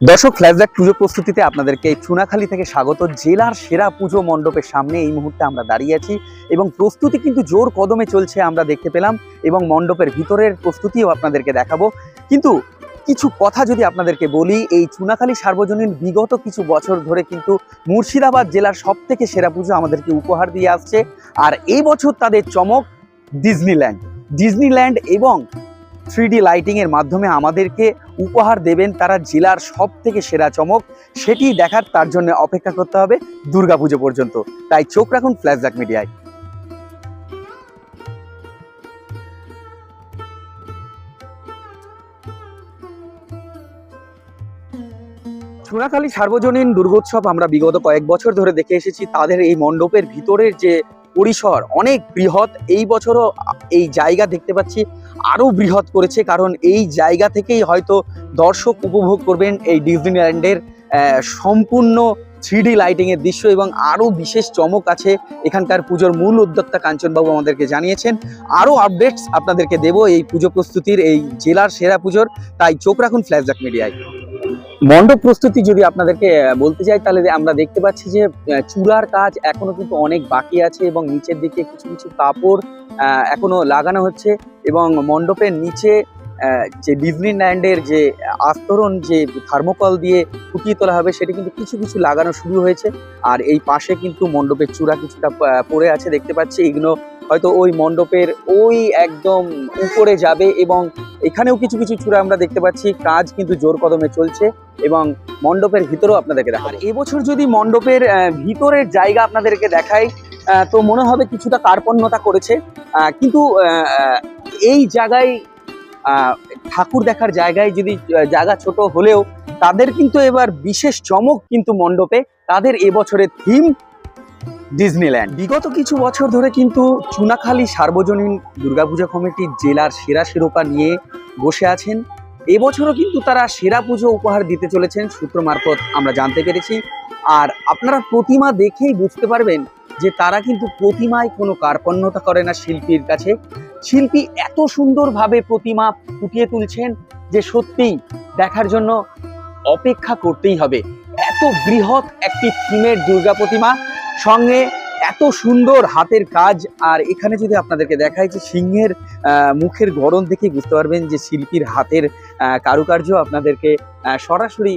দর্শক ফ্ল্যাশব্যাক পুজো প্রস্তুতিতে আপনাদেরকে চুনাখালী থেকে স্বাগত। জেলার সেরা পুজো মণ্ডপের সামনে এই মুহূর্তে আমরা দাঁড়িয়ে আছি এবং প্রস্তুতি কিন্তু জোর কদমে চলছে আমরা দেখতে পেলাম এবং মণ্ডপের ভিতরের প্রস্তুতিও আপনাদেরকে দেখাবো। কিন্তু কিছু কথা যদি আপনাদেরকে বলি, এই চুনাখালী সার্বজনীন বিগত কিছু বছর ধরে কিন্তু মুর্শিদাবাদ জেলার সব থেকে সেরা পুজো আমাদেরকে উপহার দিয়ে আসছে। আর এই বছর তাদের চমক ডিজনিল্যান্ড ডিজনিল্যান্ড এবং থ্রি লাইটিং এর মাধ্যমে আমাদেরকে উপহার দেবেন তারা জেলার সব থেকে সেরা চমক। সেটি দেখার তার জন্য অপেক্ষা করতে হবে দুর্গাপুজো পর্যন্ত। তাই চোখ রাখুন ফ্ল্যাশব্যাক মিডিয়ায় চূড়াখালী সার্বজনীন দুর্গোৎসব আমরা বিগত কয়েক বছর ধরে দেখে এসেছি। তাদের এই মণ্ডপের ভিতরের যে পরিসর অনেক বৃহৎ। এই বছরও এই জায়গা দেখতে পাচ্ছি। আরও বৃহৎ করেছে, কারণ এই জায়গা থেকেই হয়তো দর্শক উপভোগ করবেন এই ডিজনিল্যান্ডের সম্পূর্ণ থ্রিডি লাইটিং এর দৃশ্য এবং আরও বিশেষ চমক আছে এখানকার পুজোর মূল উদ্যোক্তা কাঞ্চনবাবু আমাদেরকে জানিয়েছেন। আরও আপডেটস আপনাদেরকে দেব এই পুজো প্রস্তুতির, এই জেলার সেরা পুজোর। তাই চোখ রাখুন ফ্ল্যাশব্যাক মিডিয়ায়। মণ্ডপ প্রস্তুতি যদি আপনাদেরকে বলতে চাই, তাহলে আমরা দেখতে পাচ্ছি যে চূড়ার কাজ এখনও কিন্তু অনেক বাকি আছে এবং নিচের দিকে কিছু কিছু কাপড় এখনও লাগানো হচ্ছে এবং মণ্ডপের নিচে যে ডিজনিল্যান্ডের যে আস্তরণ, যে থার্মোকল দিয়ে ফুটিয়ে তোলা হবে, সেটি কিন্তু কিছু কিছু লাগানো শুরু হয়েছে। আর এই পাশে কিন্তু মণ্ডপের চূড়া কিছুটা পড়ে আছে, দেখতে পাচ্ছি। এগুলো হয়তো ওই মণ্ডপের ওই একদম উপরে যাবে এবং এখানেও কিছু কিছু চূড়া আমরা দেখতে পাচ্ছি। কাজ কিন্তু জোর কদমে চলছে। এবং মণ্ডপের ভিতরেও আপনাদেরকে দেখার এবছর যদি মণ্ডপের ভিতরের জায়গা আপনাদেরকে দেখাই তো মনে হবে কিছুটা কার্পণ্যতা করেছে। কিন্তু এই জায়গায় ঠাকুর দেখার জায়গায় যদি জায়গা ছোট হলেও তাদের কিন্তু এবার বিশেষ চমক কিন্তু মণ্ডপে তাদের এবছরের থিম ডিজনিল্যান্ড বিগত কিছু বছর ধরে কিন্তু চুনাখালী সার্বজনীন দুর্গাপূজা কমিটির জেলার সেরা শিরোপা নিয়ে বসে আছেন। এবছরও কিন্তু তারা সেরা পুজো উপহার দিতে চলেছেন সূত্র মারফত, আমরা জানতে পেরেছি। আর আপনারা প্রতিমা দেখেই বুঝতে পারবেন যে তারা কিন্তু প্রতিমায় কোনো কার্পণ্যতা করে না শিল্পীর কাছে। শিল্পী এত সুন্দরভাবে প্রতিমা ফুটিয়ে তুলছেন যে সত্যিই দেখার জন্য অপেক্ষা করতেই হবে। এত বৃহৎ একটি থিমের দুর্গা প্রতিমা, সঙ্গে এত সুন্দর হাতের কাজ। আর এখানে যদি আপনাদেরকে দেখাই যে সিংহের মুখের গরম দেখে বুঝতে পারবেন যে শিল্পীর হাতের কারুকার্য আপনাদেরকে সরাসরি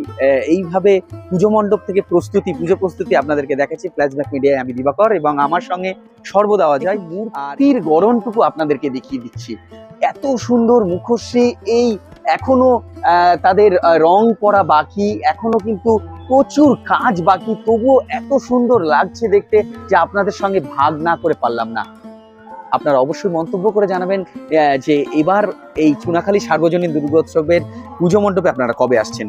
এইভাবে পুজো মণ্ডপ থেকে প্রস্তুতি, পুজো প্রস্তুতি আপনাদেরকে দেখাচ্ছি ফ্ল্যাশব্যাক মিডিয়ায় আমি দিবাকর এবং আমার সঙ্গে সর্বদা অজয় মূর্তির গড়নটুকু আপনাদেরকে দেখিয়ে দিচ্ছি। এত সুন্দর মুখশ্রী, এই এখনও তাদের রং করা বাকি, এখনও কিন্তু প্রচুর কাজ বাকি, তবুও এত সুন্দর লাগছে দেখতে যে আপনাদের সঙ্গে ভাগ না করে পারলাম না। আপনারা অবশ্যই মন্তব্য করে জানাবেন যে এবার এই চুনাখালী সার্বজনীন দুর্গোৎসবের পুজো মণ্ডপে আপনারা কবে আসছেন?